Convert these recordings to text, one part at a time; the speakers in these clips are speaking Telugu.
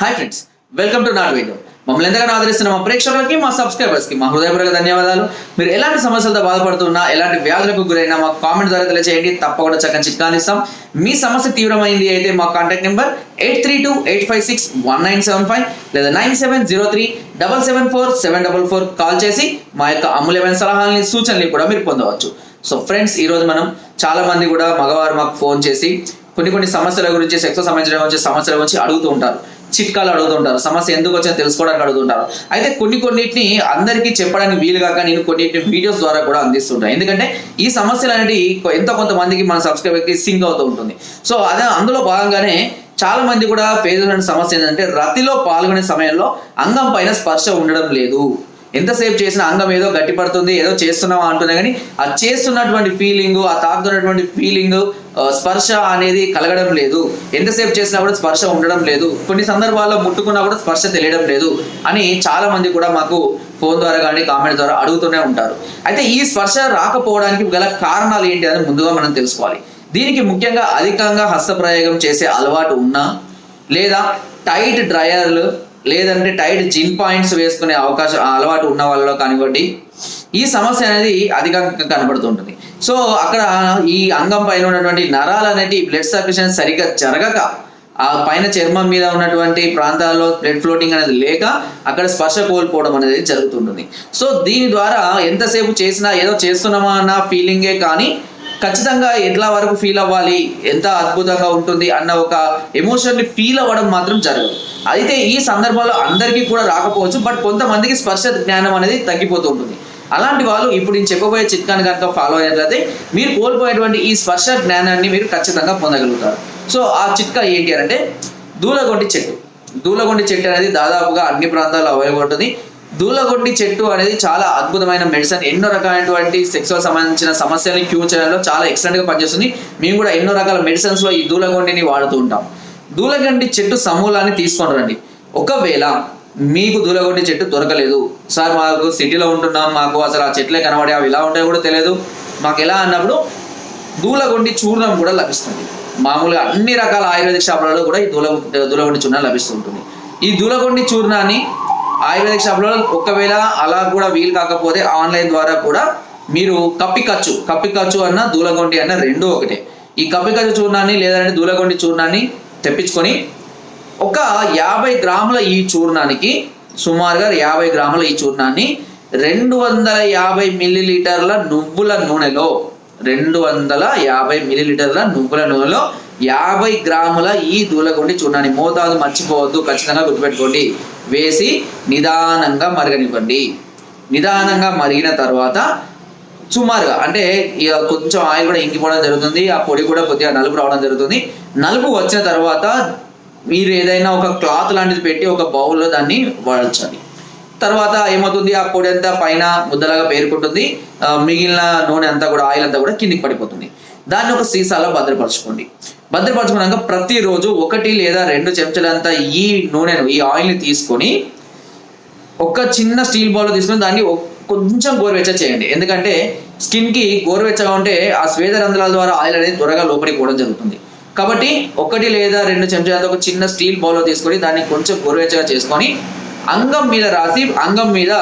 హాయ్ ఫ్రెండ్స్ వెల్కమ్ టు నాట్ వీడియో మమ్మల్ని ఎంతగానో ఆదరిస్తున్న మా ప్రేక్షకులకి మా సబ్స్క్రైబర్స్కి మా హృదయపూర్వక ధన్యవాదాలు. మీరు ఎలాంటి సమస్యలతో బాధపడుతున్నా ఎలాంటి వ్యాధులకు గురైనా మా కామెంట్ ద్వారా తెలియజేయండి తప్పకుండా చక్కని చిట్కాలు ఇస్తాం. మీ సమస్య తీవ్రమైంది అయితే మా contact number eight three two eight five six one nine seven five లేదా nine seven zero three double seven four seven double four call చేసి మా యొక్క అమూల్యమైన సలహాలని సూచనలు కూడా మీరు పొందవచ్చు. సో ఫ్రెండ్స్ ఈ రోజు మనం చాలా మంది కూడా మగవారు మాకు ఫోన్ చేసి కొన్ని కొన్ని సమస్యల గురించి సెక్స్ సంబంధించిన గురించి సమస్యల గురించి అడుగుతూ ఉంటారు. చిట్కాలు అడుగుతుంటారు. సమస్య ఎందుకు వచ్చిందో తెలుసుకోవడానికి అడుగుతుంటారు. అయితే కొన్ని కొన్నిటిని అందరికీ చెప్పడానికి వీలు కాక నేను కొన్నిటిని వీడియోస్ ద్వారా కూడా అందిస్తుంటాను. ఎందుకంటే ఈ సమస్యలు అనేది ఎంతో కొంతమందికి మన సబ్స్క్రైబర్కి సింక్ అవుతూ ఉంటుంది. సో అదే అందులో భాగంగానే చాలా మంది కూడా ఫేస్ సమస్య ఏంటంటే రతిలో పాల్గొనే సమయంలో అంగం పైన స్పర్శ ఉండడం లేదు. ఎంతసేపు చేసిన అంగం ఏదో గట్టిపడుతుంది ఏదో చేస్తున్నావా అంటున్నా కానీ ఆ చేస్తున్నటువంటి ఫీలింగ్ ఆ తాకుతున్నటువంటి ఫీలింగ్ స్పర్శ అనేది కలగడం లేదు. ఎంతసేపు చేసినా కూడా స్పర్శ ఉండడం లేదు. కొన్ని సందర్భాల్లో ముట్టుకున్నా కూడా స్పర్శ తెలియడం లేదు అని చాలా మంది కూడా మాకు ఫోన్ ద్వారా కానీ కామెంట్ ద్వారా అడుగుతూనే ఉంటారు. అయితే ఈ స్పర్శ రాకపోవడానికి గల కారణాలు ఏంటి అని ముందుగా మనం తెలుసుకోవాలి. దీనికి ముఖ్యంగా అధికంగా హస్తప్రయోగం చేసే అలవాటు ఉన్నా లేదా టైట్ డ్రయర్లు లేదంటే టైట్ జిన్ పాయింట్స్ వేసుకునే అవకాశం అలవాటు ఉన్న వాళ్ళలో కానివ్వండి ఈ సమస్య అనేది అధికంగా కనబడుతుంటుంది. సో అక్కడ ఈ అంగం పైన ఉన్నటువంటి నరాలు అనేటి బ్లడ్ సర్క్యులేషన్ సరిగ్గా జరగక ఆ పైన చర్మం మీద ఉన్నటువంటి ప్రాంతాల్లో బ్లడ్ ఫ్లోటింగ్ అనేది లేక అక్కడ స్పర్శ కోల్పోవడం అనేది జరుగుతుంటుంది. సో దీని ద్వారా ఎంతసేపు చేసినా ఏదో చేస్తున్నామా అన్న ఫీలింగే కానీ ఖచ్చితంగా ఎట్లా వరకు ఫీల్ అవ్వాలి ఎంత అద్భుతంగా ఉంటుంది అన్న ఒక ఎమోషన్ని ఫీల్ అవ్వడం మాత్రం జరగదు. అయితే ఈ సందర్భంలో అందరికీ కూడా రాకపోవచ్చు బట్ కొంతమందికి స్పర్శ జ్ఞానం అనేది తగ్గిపోతూ ఉంటుంది. అలాంటి వాళ్ళు ఇప్పుడు నేను చెప్పబోయే చిట్కాని కనుక ఫాలో అయినట్లయితే మీరు కోల్పోయేటువంటి ఈ స్పర్శ జ్ఞానాన్ని మీరు ఖచ్చితంగా పొందగలుగుతారు. సో ఆ చిట్కా ఏంటి అంటే దూలగొండి చెట్టు. దూలగొండి చెట్టు అనేది దాదాపుగా అన్ని ప్రాంతాల్లో అవైలబుల్ ఉంటుంది. దూలగొడ్డి చెట్టు అనేది చాలా అద్భుతమైన మెడిసిన్ ఎన్నో రకాలైనటువంటి సెక్సువల్ సంబంధించిన సమస్యల్ని క్యూర్ చేయడంలో చాలా ఎక్సలెంట్గా పనిచేస్తుంది. మేము కూడా ఎన్నో రకాల మెడిసిన్స్లో ఈ దూలగొండిని వాడుతూ ఉంటాం. దూలగొండి చెట్టు సమూలాన్ని తీసుకొని రండి. ఒకవేళ మీకు దూలగొండి చెట్టు దొరకలేదు. సార్ మాకు సిటీలో ఉంటున్నాం మాకు అసలు ఆ చెట్లే కనబడి అవి ఎలా ఉంటాయో కూడా తెలియదు. మాకు ఎలా అన్నప్పుడు దూలగొండి చూర్ణం కూడా లభిస్తుంది. మామూలుగా అన్ని రకాల ఆయుర్వేదిక షాపులలో కూడా ఈ దూల దూలగొండి చూర్ణం లభిస్తుంటుంది ఈ దూలగొండి చూర్ణాన్ని ఆయుర్వేదిక్ షాప్లో ఒకవేళ అలా కూడా వీలు కాకపోతే ఆన్లైన్ ద్వారా కూడా మీరు కప్పి ఖర్చు కప్పి ఖర్చు అన్న దూలగొండి అన్న రెండు ఒకటే. ఈ కప్పి ఖర్చు చూర్ణాన్ని లేదంటే దూలగొండి చూర్ణాన్ని తెప్పించుకొని ఒక యాభై గ్రాముల ఈ చూర్ణానికి సుమారుగా యాభై గ్రాముల ఈ చూర్ణాన్ని రెండు వందల యాభై మిల్లీలీటర్ల నువ్వుల నూనెలో రెండు వందల యాభై మిల్లీలీటర్ల నువ్వుల నూనెలో యాభై గ్రాముల ఈ దూలగొండి చూర్ణాన్ని. మోతాదు మర్చిపోవద్దు ఖచ్చితంగా గుర్తుపెట్టుకోండి. వేసి నిదానంగా మరగనివ్వండి. నిదానంగా మరిగిన తర్వాత సుమారుగా అంటే ఇక కొంచెం ఆయిల్ కూడా ఇంకిపోవడం జరుగుతుంది ఆ పొడి కూడా కొద్దిగా నలుపు రావడం జరుగుతుంది. నలుపు వచ్చిన తర్వాత మీరు ఏదైనా ఒక క్లాత్ లాంటిది పెట్టి ఒక బౌల్లో దాన్ని వాడచాలి తర్వాత ఏమవుతుంది? ఆ పొడి అంతా పైన ముద్దలాగా పేరుకుంటుంది. మిగిలిన నూనె అంతా కూడా ఆయిల్ అంతా కూడా కిందికి పడిపోతుంది. దాన్ని ఒక సీసాలో భద్రపరచుకోండి. భద్రపరచుకున్నాక ప్రతిరోజు ఒకటి లేదా రెండు చెంచాలంతా ఈ నూనెను ఈ ఆయిల్ని తీసుకొని ఒక చిన్న స్టీల్ బౌల్ తీసుకొని దాన్ని కొంచెం గోరువెచ్చ చేయండి. ఎందుకంటే స్కిన్కి గోరువెచ్చగా ఉంటే ఆ స్వేద రంధ్రాల ద్వారా ఆయిల్ అనేది త్వరగా లోపలికి పోవడం జరుగుతుంది. కాబట్టి ఒకటి లేదా రెండు చెంచాలతో ఒక చిన్న స్టీల్ బౌల్లో తీసుకొని దాన్ని కొంచెం గోరువెచ్చగా చేసుకొని అంగం మీద రాసి అంగం మీద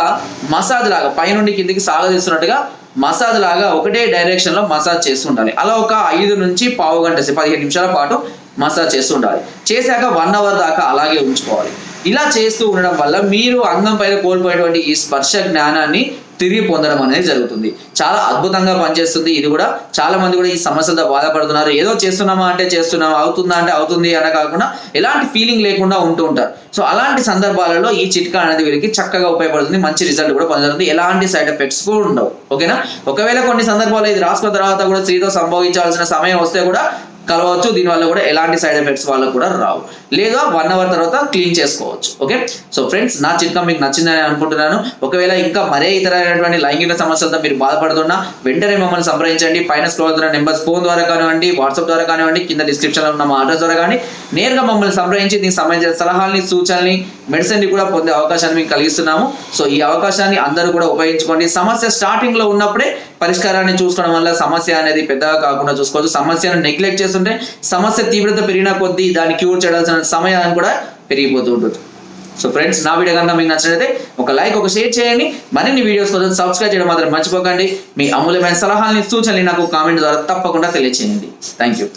మసాజ్ లాగా పైనుండి కిందికి సాగదీస్తున్నట్టుగా మసాజ్ లాగా ఒకటే డైరెక్షన్లో మసాజ్ చేస్తూ ఉండాలి. అలా ఒక ఐదు నుంచి పావు గంట పదిహేను నిమిషాల పాటు మసాజ్ చేస్తూ ఉండాలి. చేశాక వన్ అవర్ దాకా అలాగే ఉంచుకోవాలి. ఇలా చేస్తూ ఉండడం వల్ల మీరు అంగం పైన కోల్పోయేటువంటి ఈ స్పర్శ జ్ఞానాన్ని తిరిగి పొందడం అనేది జరుగుతుంది. చాలా అద్భుతంగా పనిచేస్తుంది. ఇది కూడా చాలా మంది కూడా ఈ సమస్యలతో బాధపడుతున్నారు. ఏదో చేస్తున్నామా అంటే చేస్తున్నాం అవుతుందా అంటే అవుతుంది అన కాకుండా ఎలాంటి ఫీలింగ్ లేకుండా ఉంటూ ఉంటారు. సో అలాంటి సందర్భాలలో ఈ చిట్కా అనేది వీరికి చక్కగా ఉపయోగపడుతుంది. మంచి రిజల్ట్ కూడా పొందుతుంది ఎలాంటి సైడ్ ఎఫెక్ట్స్ కూడా ఉండవు. ఓకేనా? ఒకవేళ కొన్ని సందర్భాల్లో ఇది రాసుకున్న తర్వాత కూడా స్త్రీతో సంభవించాల్సిన సమయం వస్తే కూడా కలవచ్చు. దీనివల్ల కూడా ఎలాంటి సైడ్ ఎఫెక్ట్స్ వాళ్ళకు కూడా రావు. లేదా వన్ అవర్ తర్వాత క్లీన్ చేసుకోవచ్చు. ఓకే? సో ఫ్రెండ్స్ నా చిట్కా మీకు నచ్చిందని అనుకుంటున్నాను. ఒకవేళ ఇంకా మరే ఇతరమైనటువంటి లైంగిక సమస్యలతో మీరు బాధపడుతున్నా వెంటనే మమ్మల్ని సంప్రదించండి. పైన స్క్రోల్ అవుతున్న నెంబర్స్ ఫోన్ ద్వారా కానివ్వండి వాట్సాప్ ద్వారా కానివ్వండి కింద డిస్క్రిప్షన్లో ఉన్న మా అడ్రస్ ద్వారా కానీ నేరుగా మమ్మల్ని సంప్రదించి దీనికి సంబంధించిన సలహాలని సూచనల్ని మెడిసిన్ కూడా పొందే అవకాశాన్ని మీకు కలిగిస్తున్నాము. సో ఈ అవకాశాన్ని అందరూ కూడా ఉపయోగించుకోండి. సమస్య స్టార్టింగ్లో ఉన్నప్పుడే పరిష్కారాన్ని చూసుకోవడం వల్ల సమస్య అనేది పెద్దగా కాకుండా చూసుకోవచ్చు. సమస్యను నెగ్లెక్ట్ చేస్తుంటే సమస్య తీవ్రత పెరిగిన కొద్దీ దాన్ని క్యూర్ చేయాల్సిన సమయాన్ని కూడా పెరిగిపోతూ ఉంటుంది. సో ఫ్రెండ్స్ నా వీడియో కనుక మీకు నచ్చినట్లయితే ఒక లైక్ ఒక షేర్ చేయండి. మరిన్ని వీడియోస్ కోసం సబ్స్క్రైబ్ చేయడం మాత్రం మర్చిపోకండి. మీ అమూల్యమైన సలహాలని సూచనలు నాకు కామెంట్ ద్వారా తప్పకుండా తెలియచేయండి. Thank you